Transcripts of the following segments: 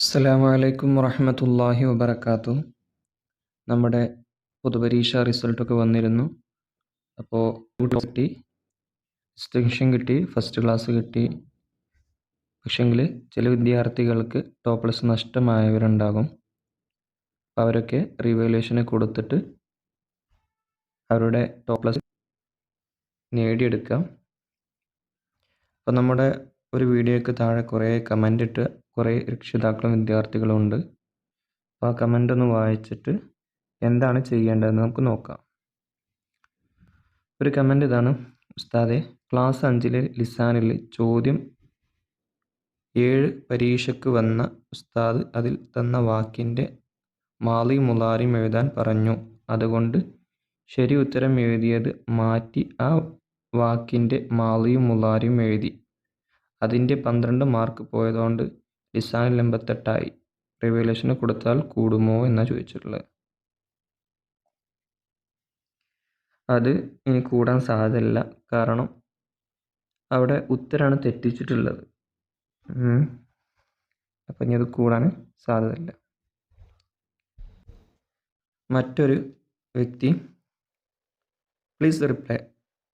അസ്സലാമു അലൈക്കും വബർക്കാത്തു നമ്മുടെ പൊതുപരീക്ഷ റിസൾട്ടൊക്കെ വന്നിരുന്നു. അപ്പോൾ കിട്ടി. ഡിസ്റ്റിങ്ഷൻ കിട്ടി ഫസ്റ്റ് ക്ലാസ് കിട്ടി. പക്ഷെങ്കിൽ ചില വിദ്യാർത്ഥികൾക്ക് ടോപ്പ് പ്ലസ് നഷ്ടമായവരുണ്ടാകും. അവരൊക്കെ റിവാലുവേഷന് കൊടുത്തിട്ട് അവരുടെ ടോപ്പ് പ്ലസ് നേടിയെടുക്കാം. അപ്പോൾ നമ്മുടെ ഒരു വീഡിയോയ്ക്ക് താഴെ കുറേ കമന്റ് ഇട്ട് കുറേ രക്ഷിതാക്കളും വിദ്യാർത്ഥികളും ഉണ്ട്. അപ്പോൾ ആ കമന്റ് ഒന്ന് വായിച്ചിട്ട് എന്താണ് ചെയ്യേണ്ടതെന്ന് നമുക്ക് നോക്കാം. ഒരു കമന്റ് ഇതാണ്. ഉസ്താദെ ക്ലാസ് അഞ്ചിലെ ലിസാനിൽ ചോദ്യം ഏഴ് പരീക്ഷയ്ക്ക് വന്ന ഉസ്താദ് അതിൽ തന്ന വാക്കിന്റെ മാളി മുലാറിയും എഴുതാൻ പറഞ്ഞു. അതുകൊണ്ട് ശരി ഉത്തരം എഴുതിയത് മാറ്റി ആ വാക്കിന്റെ മാളിയും മുളാരിയും എഴുതി. അതിന്റെ പന്ത്രണ്ട് മാർക്ക് പോയതുകൊണ്ട് ലിസാനിൽ എൺപത്തെട്ടായി. റിവലേഷന് കൊടുത്താൽ കൂടുമോ എന്നാണ് ചോദിച്ചിട്ടുള്ളത്. അത് ഇനി കൂടാൻ സാധ്യതയില്ല. കാരണം അവിടെ ഉത്തരാണ് തെറ്റിച്ചിട്ടുള്ളത്. അപ്പം ഇനി അത് കൂടാൻ സാധ്യതയില്ല. മറ്റൊരു വ്യക്തി പ്ലീസ് റിപ്ലൈ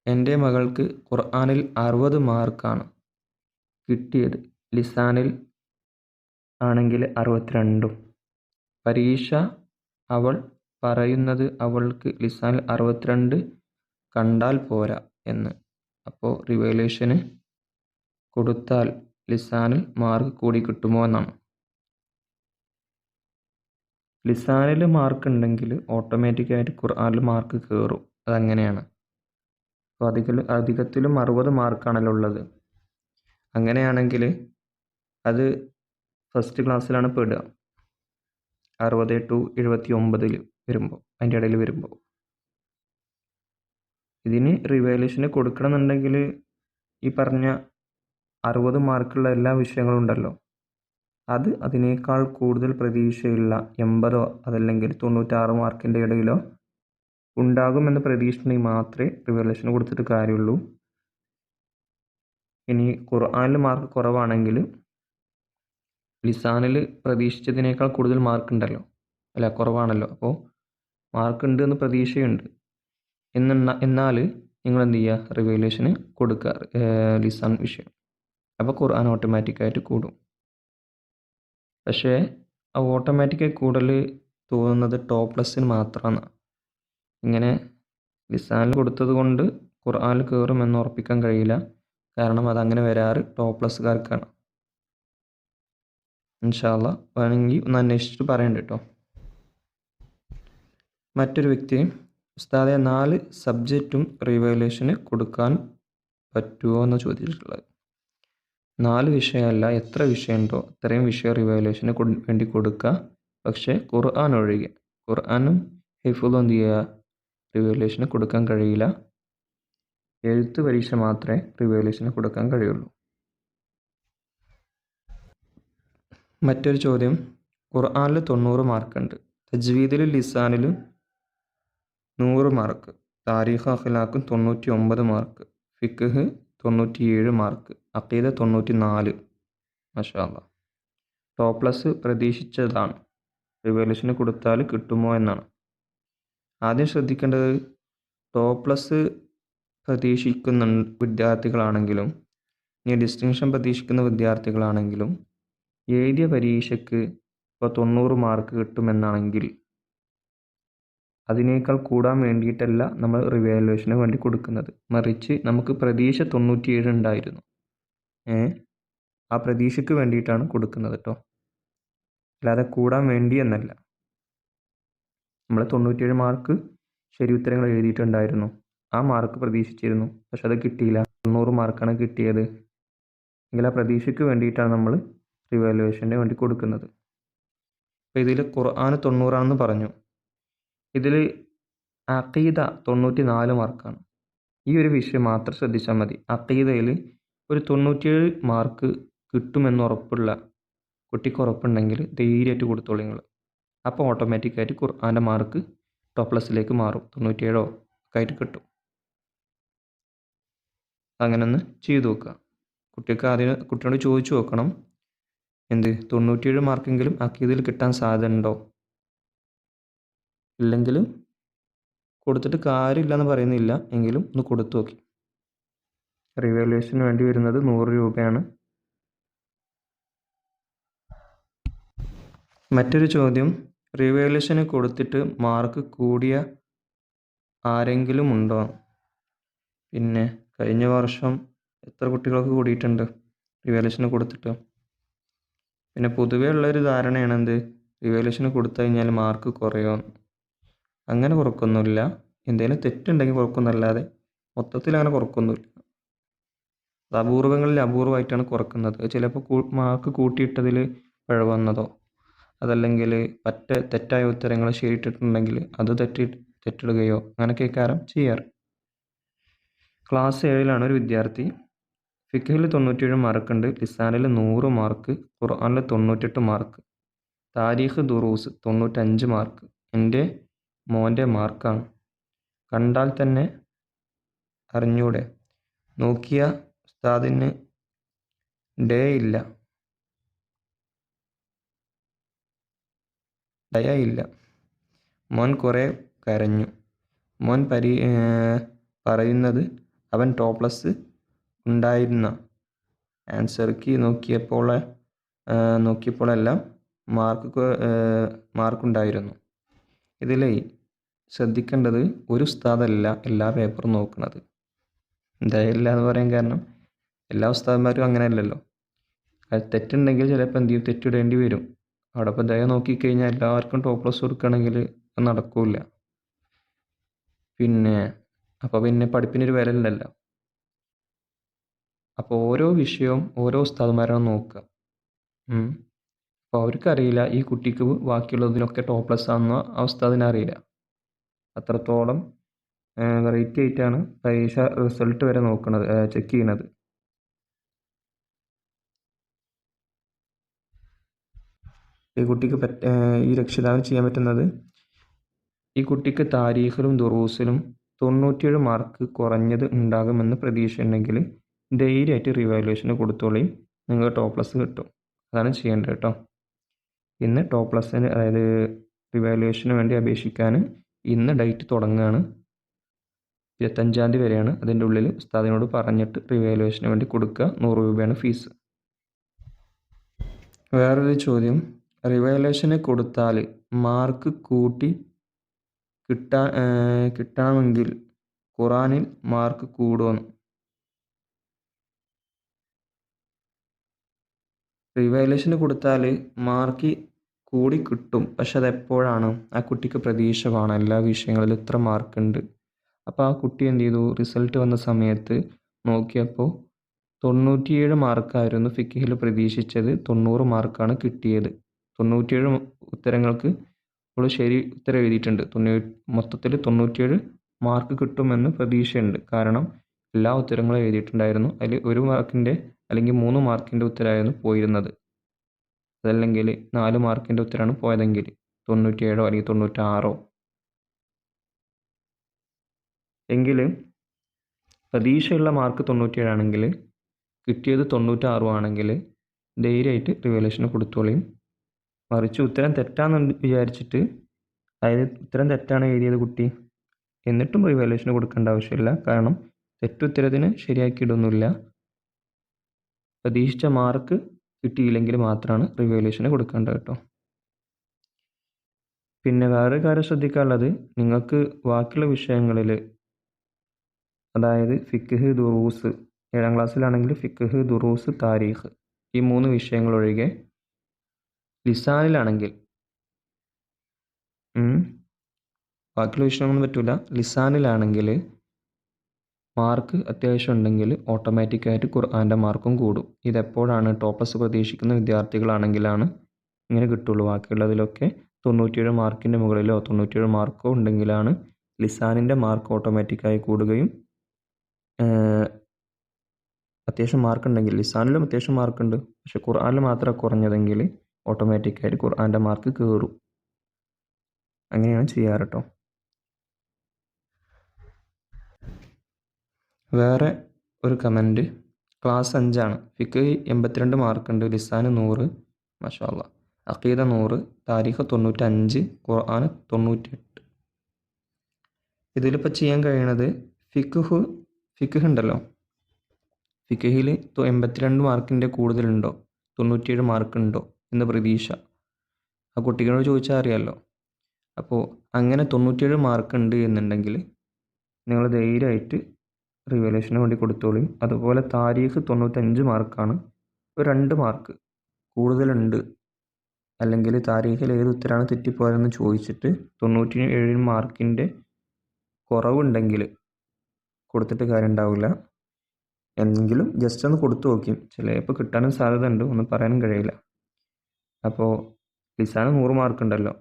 എന്റെ മകൾക്ക് ഖുർആാനിൽ അറുപത് മാർക്കാണ് കിട്ടിയത്. ലിസാനിൽ ആണെങ്കിൽ അറുപത്തിരണ്ടും. പരീക്ഷ അവൾ പറയുന്നത് അവൾക്ക് ലിസാനിൽ അറുപത്തിരണ്ട് കണ്ടാൽ പോരാ എന്ന്. അപ്പോൾ റിവലേഷന് കൊടുത്താൽ ലിസാനിൽ മാർക്ക് കൂടി കിട്ടുമോ എന്നാണ്. ലിസാനിൽ മാർക്ക് ഉണ്ടെങ്കിൽ ഓട്ടോമാറ്റിക്കായിട്ട് ഖുർആാനിൽ മാർക്ക് കയറും അതങ്ങനെയാണ്. അപ്പോൾ അധിക അധികത്തിലും അറുപത് മാർക്കാണല്ലോ ഉള്ളത്. അങ്ങനെയാണെങ്കിൽ അത് ഫസ്റ്റ് ക്ലാസ്സിലാണ് പെടുക. അറുപത് ടു എഴുപത്തി ഒമ്പതിൽ വരുമ്പോൾ അതിന്റെ ഇടയിൽ വരുമ്പോൾ ഇതിന് റിവാലുവേഷന് കൊടുക്കണമെന്നുണ്ടെങ്കിൽ ഈ പറഞ്ഞ അറുപത് മാർക്കുള്ള എല്ലാ വിഷയങ്ങളും ഉണ്ടല്ലോ. അത് അതിനേക്കാൾ കൂടുതൽ പ്രതീക്ഷയുള്ള എൺപതോ അതല്ലെങ്കിൽ തൊണ്ണൂറ്റാറ് മാർക്കിന്റെ ഇടയിലോ ഉണ്ടാകുമെന്ന് പ്രതീക്ഷിച്ചിട്ടുണ്ടെങ്കിൽ മാത്രമേ റിവലേഷൻ കൊടുത്തിട്ട് കാര്യമുള്ളൂ. ഇനി ഖുർആനിൽ മാർക്ക് കുറവാണെങ്കിൽ ലിസാനിൽ പ്രതീക്ഷിച്ചതിനേക്കാൾ കൂടുതൽ മാർക്ക് ഉണ്ടല്ലോ. അല്ല കുറവാണല്ലോ. അപ്പോൾ മാർക്ക് ഉണ്ട് എന്ന് പ്രതീക്ഷയുണ്ട്. എന്ന എന്നാൽ നിങ്ങൾ എന്ത് ചെയ്യുക റിവല്യൂഷന് കൊടുക്കുക ലിസാൻ വിഷയം. അപ്പോൾ ഖുർആൻ ഓട്ടോമാറ്റിക്കായിട്ട് കൂടും. പക്ഷേ ആ ഓട്ടോമാറ്റിക്കായി കൂടൽ തോന്നുന്നത് ടോപ്പ് പ്ലസ്സിന് മാത്രമാണ് ഇങ്ങനെ ലിസാനിൽ കൊടുത്തത് കൊണ്ട് ഖുർആനിൽ കയറുമെന്ന് ഉറപ്പിക്കാൻ കഴിയില്ല. കാരണം അതങ്ങനെ വരാറ് ടോപ്ലെസ്സുകാർക്കാണ് പ്ലസ്സുകാർക്കാണ് ഇൻഷാല്ല വേണമെങ്കിൽ ഒന്ന് അന്വേഷിച്ചിട്ട് പറയണ്ട കേട്ടോ മറ്റൊരു വ്യക്തി ഉസ്താദെ നാല് സബ്ജക്റ്റും റിവാലുവേഷന് കൊടുക്കാൻ പറ്റുമോ എന്ന് ചോദിച്ചിട്ടുള്ളത്? നാല് വിഷയമല്ല എത്ര വിഷയമുണ്ടോ അത്രയും വിഷയം റിവലേഷന് വേണ്ടി കൊടുക്കുക. പക്ഷേ ഖുർആൻ ഒഴികെ ഖുർആനും ഹിഫുലും എന്ത് ചെയ്യുക? റിവാലുവേഷന് കൊടുക്കാൻ കഴിയില്ല. എഴുത്ത് പരീക്ഷ മാത്രമേ റിവ്യൂലേഷന് കൊടുക്കാൻ കഴിയുള്ളൂ. മറ്റൊരു ചോദ്യം. ഖുർആാനിൽ തൊണ്ണൂറ് മാർക്കുണ്ട്. തജ്വീദിലും ലിസാനിലും നൂറ് മാർക്ക്. താരീഖ് അഖിലാക്കും തൊണ്ണൂറ്റി ഒമ്പത് മാർക്ക്. ഫിഖ് തൊണ്ണൂറ്റിയേഴ് മാർക്ക്. അക്കീദ തൊണ്ണൂറ്റി നാല് മഷാല്ല ടോപ്പ് പ്ലസ് പ്രതീക്ഷിച്ചതാണ്. റിവല്യൂഷന് കൊടുത്താൽ കിട്ടുമോ എന്നാണ്. ആദ്യം ശ്രദ്ധിക്കേണ്ടത് ടോപ്പ് പ്ലസ് പ്രതീക്ഷിക്കുന്ന വിദ്യാർത്ഥികളാണെങ്കിലും. ഇനി ഡിസ്റ്റിങ്ഷൻ പ്രതീക്ഷിക്കുന്ന വിദ്യാർത്ഥികളാണെങ്കിലും എഴുതിയ പരീക്ഷയ്ക്ക് ഇപ്പോൾ തൊണ്ണൂറ് മാർക്ക് കിട്ടുമെന്നാണെങ്കിൽ അതിനേക്കാൾ കൂടാൻ വേണ്ടിയിട്ടല്ല നമ്മൾ റിവാലുവേഷന് വേണ്ടി കൊടുക്കുന്നത്. മറിച്ച് നമുക്ക് പ്രതീക്ഷ തൊണ്ണൂറ്റിയേഴ് ഉണ്ടായിരുന്നു. ഏ? ആ പ്രതീക്ഷയ്ക്ക് വേണ്ടിയിട്ടാണ് കൊടുക്കുന്നത് കേട്ടോ അല്ലാതെ കൂടാൻ വേണ്ടി എന്നല്ല. നമ്മൾ തൊണ്ണൂറ്റിയേഴ് മാർക്ക് ശരി ഉത്തരങ്ങൾ എഴുതിയിട്ടുണ്ടായിരുന്നു. ആ മാർക്ക് പ്രതീക്ഷിച്ചിരുന്നു. പക്ഷെ അത് കിട്ടിയില്ല. തൊണ്ണൂറ് മാർക്കാണ് കിട്ടിയത്. എങ്കിൽ ആ പ്രതീക്ഷയ്ക്ക് വേണ്ടിയിട്ടാണ് നമ്മൾ റിവാലുവേഷന് വേണ്ടി കൊടുക്കുന്നത്. അപ്പോൾ ഇതിൽ ഖുർആൻ തൊണ്ണൂറാണെന്ന് പറഞ്ഞു. ഇതിൽ അക്കീത തൊണ്ണൂറ്റി നാല് മാർക്കാണ് ഈ ഒരു വിഷയം മാത്രം ശ്രദ്ധിച്ചാൽ മതി. അക്കീതയിൽ ഒരു തൊണ്ണൂറ്റിയേഴ് മാർക്ക് കിട്ടുമെന്ന് ഉറപ്പുള്ള കുട്ടിക്ക് ഉറപ്പുണ്ടെങ്കിൽ ധൈര്യമായിട്ട് കൊടുത്തോളൂ നിങ്ങൾ. അപ്പോൾ ഓട്ടോമാറ്റിക്കായിട്ട് ഖുർആന്റെ മാർക്ക് ടോപ്പ് പ്ലസിലേക്ക് മാറും. തൊണ്ണൂറ്റിയേഴോ ഒക്കെ ആയിട്ട് കിട്ടും. അങ്ങനെ ഒന്ന് ചെയ്തു നോക്കുക. കുട്ടിക്ക് ആദ്യം കുട്ടിയോട് ചോദിച്ചു നോക്കണം. എന്ത് തൊണ്ണൂറ്റിയേഴ് മാർക്കെങ്കിലും അക്കീതിൽ കിട്ടാൻ സാധ്യത ഉണ്ടോ ഇല്ലെങ്കിൽ കൊടുത്തിട്ട് കാര്യമില്ലെന്ന് പറയുന്നില്ല. എങ്കിലും ഒന്ന് കൊടുത്തു നോക്കി. റിവാലുവേഷന് വേണ്ടി വരുന്നത് നൂറ് രൂപയാണ്. മറ്റൊരു ചോദ്യം. റിവാലുവേഷന് കൊടുത്തിട്ട് മാർക്ക് കൂടിയ ആരെങ്കിലും ഉണ്ടോ? പിന്നെ കഴിഞ്ഞ വർഷം എത്ര കുട്ടികൾക്ക് കൂടിയിട്ടുണ്ട്? റിവാലുവേഷന് കൊടുത്തിട്ട്. പിന്നെ പൊതുവേ ഉള്ളൊരു ധാരണയാണ് എന്ത്? റിവാലുവേഷന് കൊടുത്തു കഴിഞ്ഞാൽ മാർക്ക് കുറയും. അങ്ങനെ കുറക്കൊന്നുമില്ല. എന്തെങ്കിലും തെറ്റുണ്ടെങ്കിൽ കുറക്കുന്നല്ലാതെ മൊത്തത്തിൽ അങ്ങനെ കുറക്കൊന്നുമില്ല. അത് അപൂർവങ്ങളിൽ അപൂർവമായിട്ടാണ് കുറക്കുന്നത്. ചിലപ്പോൾ മാർക്ക് കൂട്ടിയിട്ടതിൽ പിഴ വന്നതോ അതല്ലെങ്കിൽ പറ്റ തെറ്റായ ഉത്തരങ്ങൾ ശരിയിട്ടിട്ടുണ്ടെങ്കിൽ അത് തെറ്റി തെറ്റിടുകയോ അങ്ങനെയൊക്കെ കാരം ചെയ്യാറ്. ക്ലാസ് ഏഴിലാണ് ഒരു വിദ്യാർത്ഥി. ഫിഖിൽ തൊണ്ണൂറ്റേഴ് മാർക്കുണ്ട് ലിസാനിൽ നൂറ് മാർക്ക് ഖുർആാനിൽ തൊണ്ണൂറ്റെട്ട് മാർക്ക് താരീഖ് ദുറൂസ് തൊണ്ണൂറ്റഞ്ച് മാർക്ക് എന്റെ മോന്റെ മാർക്കാണ് കണ്ടാൽ തന്നെ അറിഞ്ഞൂടെ? നോക്കിയ ഉസ്താദിന് ഡേ ഇല്ല. ദയ ഇല്ല. മോൻ കുറേ കരഞ്ഞു. മോൻ പരി പറയുന്നത് അവൻ ടോപ്ലസ് ഉണ്ടായിരുന്ന. ആൻസർ കീ നോക്കിയപ്പോൾ നോക്കിയപ്പോഴെല്ലാം മാർക്ക് മാർക്കുണ്ടായിരുന്നു. ഇതിൽ ശ്രദ്ധിക്കേണ്ടത് ഒരു ഉസ്താദല്ല എല്ലാ പേപ്പറും നോക്കുന്നത്. ദയല്ല എന്ന് പറയാൻ കാരണം എല്ലാ ഉസ്താദന്മാരും അങ്ങനെയല്ലല്ലോ. അല്ലല്ലോ തെറ്റുണ്ടെങ്കിൽ ചിലപ്പോൾ എന്ത് ചെയ്യും? തെറ്റിടേണ്ടി വരും. അവിടെ ഇപ്പോൾ ദയ നോക്കിക്കഴിഞ്ഞാൽ എല്ലാവർക്കും ടോപ്പ് പ്ലസ് കൊടുക്കുകയാണെങ്കിൽ നടക്കില്ല പിന്നെ അപ്പോൾ പിന്നെ പഠിപ്പിനൊരു വില ഉണ്ടല്ലോ അപ്പോൾ ഓരോ വിഷയവും ഓരോ ഉസ്താദുമാരാണ് നോക്കുക. അപ്പോൾ അവർക്കറിയില്ല ഈ കുട്ടിക്ക് ബാക്കിയുള്ളതിനൊക്കെ ടോപ്പ് പ്ലസ് ആണെന്ന് ആ ഉസ്താദിന് അറിയില്ല. അത്രത്തോളം വെറൈറ്റി ആയിട്ടാണ് പരീക്ഷ റിസൾട്ട് വരെ നോക്കുന്നത് ചെക്ക് ചെയ്യുന്നത് ഈ കുട്ടിക്ക് പറ്റ ഈ രക്ഷിതാവിന് ചെയ്യാൻ പറ്റുന്നത്? ഈ കുട്ടിക്ക് താരീഖിലും ദുറൂസിലും തൊണ്ണൂറ്റിയേഴ് മാർക്ക് കുറഞ്ഞത് ഉണ്ടാകുമെന്ന് പ്രതീക്ഷയുണ്ടെങ്കിൽ ധൈര്യമായിട്ട് റിവാലുവേഷന് കൊടുത്തോളിയും നിങ്ങൾക്ക് ടോപ്പ് പ്ലസ് കിട്ടും. അതാണ് ചെയ്യേണ്ടത് കേട്ടോ. ഇന്ന് ടോപ്പ് പ്ലസ്സിന് അതായത് റിവാലുവേഷന് വേണ്ടി അപേക്ഷിക്കാൻ ഇന്ന് ഡേറ്റ് തുടങ്ങുകയാണ്. ഇരുപത്തഞ്ചാം തീയതി വരെയാണ് അതിന്റെ ഉള്ളിൽ ഉസ്താദിനോട് പറഞ്ഞിട്ട് റിവാലുവേഷന് വേണ്ടി കൊടുക്കുക. നൂറ് രൂപയാണ് ഫീസ് വേറൊരു ചോദ്യം. റിവാലുവേഷന് കൊടുത്താൽ മാർക്ക് കൂട്ടി കിട്ടാ കിട്ടണമെങ്കിൽ ഖുറാനിൽ മാർക്ക് കൂടുമെന്ന് റിവൈലേഷന് കൊടുത്താൽ മാർക്ക് കൂടി കിട്ടും. പക്ഷെ അതെപ്പോഴാണ് ആ കുട്ടിക്ക് പ്രതീക്ഷ വേണം എല്ലാ വിഷയങ്ങളിലും ഇത്ര മാർക്കുണ്ട്. അപ്പോൾ ആ കുട്ടി എന്ത് ചെയ്തു റിസൾട്ട് വന്ന സമയത്ത് നോക്കിയപ്പോൾ തൊണ്ണൂറ്റിയേഴ് മാർക്കായിരുന്നു ഫിക്കിഹിൽ പ്രതീക്ഷിച്ചത്. തൊണ്ണൂറ് മാർക്കാണ് കിട്ടിയത്. തൊണ്ണൂറ്റിയേഴ് ഉത്തരങ്ങൾക്ക് അവൾ ശരി ഉത്തരം എഴുതിയിട്ടുണ്ട്. തൊണ്ണൂ മൊത്തത്തിൽ തൊണ്ണൂറ്റിയേഴ് മാർക്ക് കിട്ടുമെന്ന് പ്രതീക്ഷയുണ്ട്. കാരണം എല്ലാ ഉത്തരങ്ങളും എഴുതിയിട്ടുണ്ടായിരുന്നു. അതിൽ ഒരു മാർക്കിന്റെ അല്ലെങ്കിൽ മൂന്ന് മാർക്കിന്റെ ഉത്തരമായിരുന്നു പോയിരുന്നത്. അതല്ലെങ്കിൽ നാല് മാർക്കിന്റെ ഉത്തരമാണ് പോയതെങ്കിൽ തൊണ്ണൂറ്റിയേഴോ അല്ലെങ്കിൽ തൊണ്ണൂറ്റാറോ. എങ്കിൽ പ്രതീക്ഷയുള്ള മാർക്ക് തൊണ്ണൂറ്റിയേഴാണെങ്കിൽ കിട്ടിയത് തൊണ്ണൂറ്റാറും ആണെങ്കിൽ ധൈര്യമായിട്ട് റിവലേഷന് കൊടുത്തോളിയും മറിച്ച് ഉത്തരം തെറ്റാന്ന് വിചാരിച്ചിട്ട് അതായത് ഉത്തരം തെറ്റാണ് എഴുതിയത് കുട്ടി എന്നിട്ടും റിവാലുവേഷന് കൊടുക്കേണ്ട ആവശ്യമില്ല. കാരണം തെറ്റുത്തരത്തിന് ശരിയാക്കിയിടൊന്നുമില്ല പ്രതീക്ഷിച്ച മാർക്ക് കിട്ടിയില്ലെങ്കിൽ മാത്രമാണ് റിവാലുവേഷന് കൊടുക്കേണ്ടത് കേട്ടോ. പിന്നെ വേറൊരു കാര്യം ശ്രദ്ധിക്കാനുള്ളത് നിങ്ങൾക്ക് ബാക്കിയുള്ള വിഷയങ്ങളിൽ അതായത് ഫിക്ഹ് ദുറൂസ് ഏഴാം ക്ലാസ്സിലാണെങ്കിൽ ഫിക്ഹ് ദുറൂസ് താരീഖ് ഈ മൂന്ന് വിഷയങ്ങൾ ഒഴികെ ലിസാനിലാണെങ്കിൽ. ബാക്കിയുള്ള വിഷയങ്ങളൊന്നും പറ്റില്ല ലിസാനിലാണെങ്കിൽ മാർക്ക് അത്യാവശ്യം ഉണ്ടെങ്കിൽ ഓട്ടോമാറ്റിക്കായിട്ട് ഖുർആന്റെ മാർക്കും കൂടും. ഇതെപ്പോഴാണ് ടോപ്പസ് പ്രതീക്ഷിക്കുന്ന വിദ്യാർത്ഥികളാണെങ്കിലാണ് ഇങ്ങനെ കിട്ടുള്ളൂ. ബാക്കിയുള്ളതിലൊക്കെ തൊണ്ണൂറ്റിയേഴ് മാർക്കിന്റെ മുകളിലോ തൊണ്ണൂറ്റിയേഴ് മാർക്കോ ഉണ്ടെങ്കിലാണ് ലിസാനിന്റെ മാർക്ക് ഓട്ടോമാറ്റിക്കായി കൂടുകയും അത്യാവശ്യം മാർക്ക് ഉണ്ടെങ്കിൽ. ലിസാനിലും അത്യാവശ്യം മാർക്കുണ്ട് പക്ഷെ ഖുർആനിൽ മാത്രമാണ് കുറഞ്ഞതെങ്കിൽ ഓട്ടോമാറ്റിക്കായിട്ട് ഖുർആന്റെ മാർക്ക് കയറും അങ്ങനെയാണ് ചെയ്യാറ് കേട്ടോ വേറെ ഒരു കമന്റ് ക്ലാസ് അഞ്ചാണ്. ഫിക്ക് എൺപത്തിരണ്ട് മാർക്കുണ്ട് ലിസാന് നൂറ്. മഷാല്ല അക്കീദ നൂറ്. താരിഖ് തൊണ്ണൂറ്റഞ്ച്. ഖുർആൻ തൊണ്ണൂറ്റെട്ട് ഇതിലിപ്പോൾ ചെയ്യാൻ കഴിയണത് ഫിക്കുഹ് ഫിക്കുഹ് ഉണ്ടല്ലോ. ഫിക്കുഹിൽ എൺപത്തിരണ്ട് മാർക്കിന്റെ കൂടുതലുണ്ടോ? തൊണ്ണൂറ്റിയേഴ് മാർക്ക് ഉണ്ടോ? എന്ന് പ്രതീക്ഷ. ആ കുട്ടികളോട് ചോദിച്ചാൽ അറിയാമല്ലോ അപ്പോൾ അങ്ങനെ തൊണ്ണൂറ്റിയേഴ് മാർക്ക് ഉണ്ട് എന്നുണ്ടെങ്കിൽ നിങ്ങൾ ധൈര്യമായിട്ട് റിവലേഷന് വേണ്ടി കൊടുത്തോളിയും അതുപോലെ താരീഖ് തൊണ്ണൂറ്റഞ്ച് മാർക്കാണ് ഒരു രണ്ട് മാർക്ക് കൂടുതലുണ്ട്. അല്ലെങ്കിൽ താരീഖിൽ ഏത് ഉത്തരമാണ് തെറ്റിപ്പോയതെന്ന് ചോദിച്ചിട്ട് തൊണ്ണൂറ്റി ഏഴ് മാർക്കിന്റെ കുറവുണ്ടെങ്കിൽ കൊടുത്തിട്ട് കാര്യം ഉണ്ടാവില്ല എന്തെങ്കിലും ജസ്റ്റ് ഒന്ന് കൊടുത്തു നോക്കും. ചിലപ്പോൾ കിട്ടാനും സാധ്യത ഉണ്ട് ഒന്നും പറയാനും കഴിയില്ല. അപ്പോൾ ലിസാന് നൂറ് മാർക്ക് ഉണ്ടല്ലോ.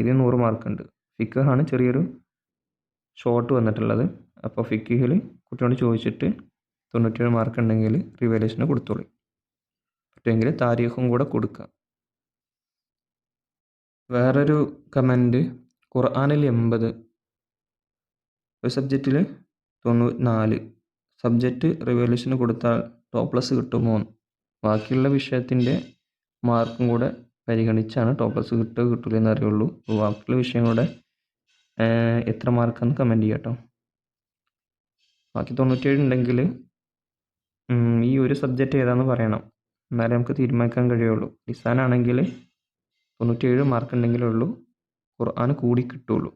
ഇതിന് നൂറ് മാർക്ക് ഉണ്ട്. ഫിക്കാണ് ചെറിയൊരു ഷോർട്ട് വന്നിട്ടുള്ളത്. അപ്പോൾ ഫിക്കിഹിൽ കുട്ടിയോട് ചോദിച്ചിട്ട് തൊണ്ണൂറ്റേഴ് മാർക്ക് ഉണ്ടെങ്കിൽ റിവലേഷന് കൊടുത്തോളി. പറ്റുമെങ്കിൽ താരീഖും കൂടെ കൊടുക്കുക വേറൊരു കമന്റ് ഖുർആാനിൽ എൺപത്. ഒരു സബ്ജക്റ്റിൽ തൊണ്ണൂറ്റി നാല്. സബ്ജക്റ്റ് റിവല്യൂഷന് കൊടുത്താൽ ടോപ്പ് പ്ലസ് കിട്ടുമോ ബാക്കിയുള്ള വിഷയത്തിന്റെ മാർക്കും കൂടെ പരിഗണിച്ചാണ് ടോപ്പേഴ്സ് കിട്ടുക കിട്ടില്ല എന്ന് അറിയുള്ളൂ ബാക്കിയുള്ള വിഷയങ്ങളുടെ എത്ര മാർക്കാന്ന് കമന്റ് ചെയ്യാം കേട്ടോ ബാക്കി തൊണ്ണൂറ്റേഴ് ഉണ്ടെങ്കിൽ ഈ ഒരു സബ്ജക്റ്റ് ഏതാണെന്ന് പറയണം. എന്നാലേ നമുക്ക് തീരുമാനിക്കാൻ കഴിയുള്ളൂ. ആണെങ്കിൽ തൊണ്ണൂറ്റേഴ് മാർക്ക് ഉണ്ടെങ്കിലേ ഉള്ളൂ. ഖുർആൻ കൂടി കിട്ടുള്ളൂ.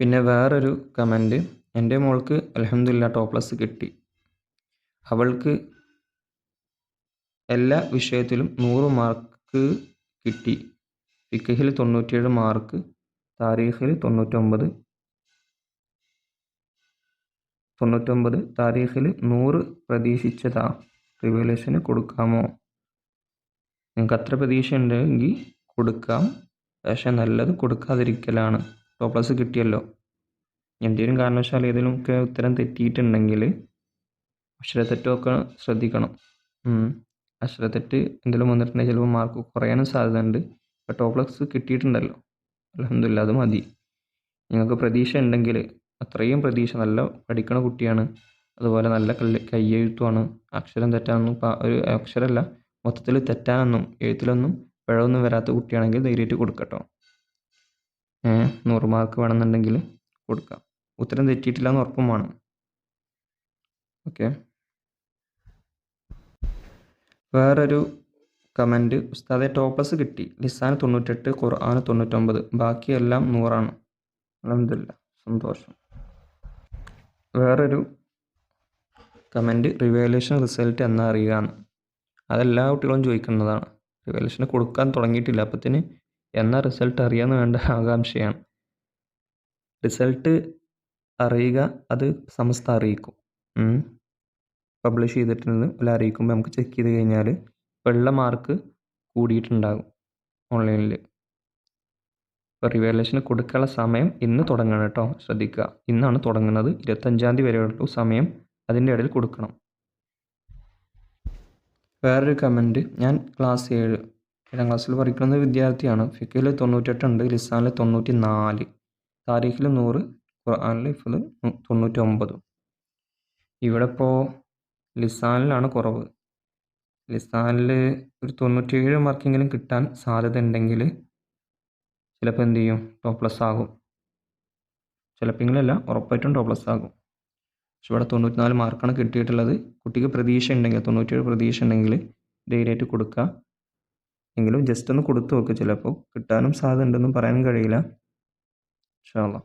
പിന്നെ വേറൊരു കമന്റ് എന്റെ മോൾക്ക് അലഹമില്ല ടോപ്പ് പ്ലസ് കിട്ടി. അവൾക്ക് എല്ലാ വിഷയത്തിലും നൂറ് മാർക്ക് കിട്ടി. ഫിക്കഹിൽ തൊണ്ണൂറ്റിയേഴ് മാർക്ക് താരീഖിൽ തൊണ്ണൂറ്റൊമ്പത് തൊണ്ണൂറ്റൊമ്പത് താരീഖിൽ നൂറ് പ്രതീക്ഷിച്ചതാ. റിവലേഷന് കൊടുക്കാമോ? നിങ്ങൾക്ക് അത്ര പ്രതീക്ഷ ഉണ്ടെങ്കിൽ കൊടുക്കാം. പക്ഷെ നല്ലത് കൊടുക്കാതിരിക്കലാണ്. ടോപ്പ് പ്ലസ് കിട്ടിയല്ലോ. എന്തെങ്കിലും കാരണവശാൽ ഏതെങ്കിലുമൊക്കെ ഉത്തരം തെറ്റിയിട്ടുണ്ടെങ്കിൽ അക്ഷരത്തെറ്റൊക്കെ ശ്രദ്ധിക്കണം. അക്ഷരത്തെറ്റ് എന്തെങ്കിലും വന്നിട്ടുണ്ടെങ്കിൽ ചിലപ്പോൾ മാർക്ക് കുറയാനും സാധ്യതയുണ്ട്. ഇപ്പോൾ ടോപ്പ് പ്ലസ് കിട്ടിയിട്ടുണ്ടല്ലോ. അലഹമില്ല അത് മതി. നിങ്ങൾക്ക് പ്രതീക്ഷ ഉണ്ടെങ്കിൽ അത്രയും പ്രതീക്ഷ. നല്ല പഠിക്കണ കുട്ടിയാണ്. അതുപോലെ നല്ല കല്ല് കയ്യെഴുത്തുമാണ് അക്ഷരം തെറ്റാനൊന്നും ഒരു അക്ഷരമല്ല മൊത്തത്തിൽ തെറ്റാനൊന്നും എഴുത്തിലൊന്നും പിഴവൊന്നും വരാത്ത കുട്ടിയാണെങ്കിൽ ധൈര്യമായിട്ട് കൊടുക്കട്ടോ. നൂറ് മാർക്ക് വേണമെന്നുണ്ടെങ്കിൽ കൊടുക്കാം. ഉത്തരം തെറ്റിയിട്ടില്ല എന്ന് ഉറപ്പും വേണം. ഓക്കെ. വേറൊരു കമന്റ് ഉസ്താദെ ടോപ്പസ് കിട്ടി. ലിസാന് തൊണ്ണൂറ്റെട്ട് ഖുർആന് തൊണ്ണൂറ്റൊമ്പത്. ബാക്കിയെല്ലാം നൂറാണ്. അലഹമില്ല സന്തോഷം. വേറൊരു കമന്റ് റിവേലേഷൻ റിസൾട്ട് എന്നാ അറിയുകയാണ്? അതെല്ലാ കുട്ടികളും ചോദിക്കുന്നതാണ്. റിവേലേഷൻ കൊടുക്കാൻ തുടങ്ങിയിട്ടില്ല. അപ്പത്തിന് എന്നാ റിസൾട്ട് അറിയാമെന്ന് വേണ്ട ആകാംക്ഷയാണ്. റിസൾട്ട് അറിയുക അത് സമസ്ത അറിയിക്കും. പബ്ലിഷ് ചെയ്തിട്ടുണ്ട് അല്ല അറിയിക്കുമ്പോൾ നമുക്ക് ചെക്ക് ചെയ്ത് കഴിഞ്ഞാൽ വെള്ള മാർക്ക് കൂടിയിട്ടുണ്ടാകും ഓൺലൈനിൽ ഇപ്പോൾ റിവാലുവേഷന് കൊടുക്കാനുള്ള സമയം ഇന്ന് തുടങ്ങണം കേട്ടോ ശ്രദ്ധിക്കുക. ഇന്നാണ് തുടങ്ങുന്നത്. ഇരുപത്തഞ്ചാം തീയതി വരെയുള്ളൂ സമയം. അതിന്റെ ഇടയിൽ കൊടുക്കണം. വേറൊരു കമന്റ് ഞാൻ ക്ലാസ് ഏഴ് ഏഴാം ക്ലാസ്സിൽ പഠിക്കുന്ന വിദ്യാർത്ഥിയാണ്. ഫിക്കയിൽ തൊണ്ണൂറ്റെട്ടുണ്ട് ലിസാനിൽ തൊണ്ണൂറ്റി നാല് താരീഖിൽ നൂറ് ഖുർആാനിൽ ഇഫിൽ തൊണ്ണൂറ്റി ഒമ്പത് ഇവിടെ ഇപ്പോൾ ലിസാനിലാണ് കുറവ്. ലിസാനിൽ ഒരു തൊണ്ണൂറ്റിയേഴ് മാർക്കെങ്കിലും കിട്ടാൻ സാധ്യത ഉണ്ടെങ്കിൽ ചിലപ്പോൾ എന്ത് ചെയ്യും? ടോപ്പ് പ്ലസ് ആകും. ചിലപ്പോഴെങ്കിലല്ല ഉറപ്പായിട്ടും ടോപ്പ് പ്ലസ് ആകും. പക്ഷെ ഇവിടെ തൊണ്ണൂറ്റിനാല് മാർക്കാണ് കിട്ടിയിട്ടുള്ളത്. കുട്ടിക്ക് പ്രതീക്ഷ ഉണ്ടെങ്കിൽ തൊണ്ണൂറ്റേഴ് പ്രതീക്ഷ ഉണ്ടെങ്കിൽ ധൈര്യമായിട്ട് കൊടുക്കുക എങ്കിലും ജസ്റ്റ് ഒന്ന് കൊടുത്തു നോക്കുക ചിലപ്പോൾ കിട്ടാനും സാധ്യത ഉണ്ടെന്നും പറയാനും കഴിയില്ല. അള്ളാ.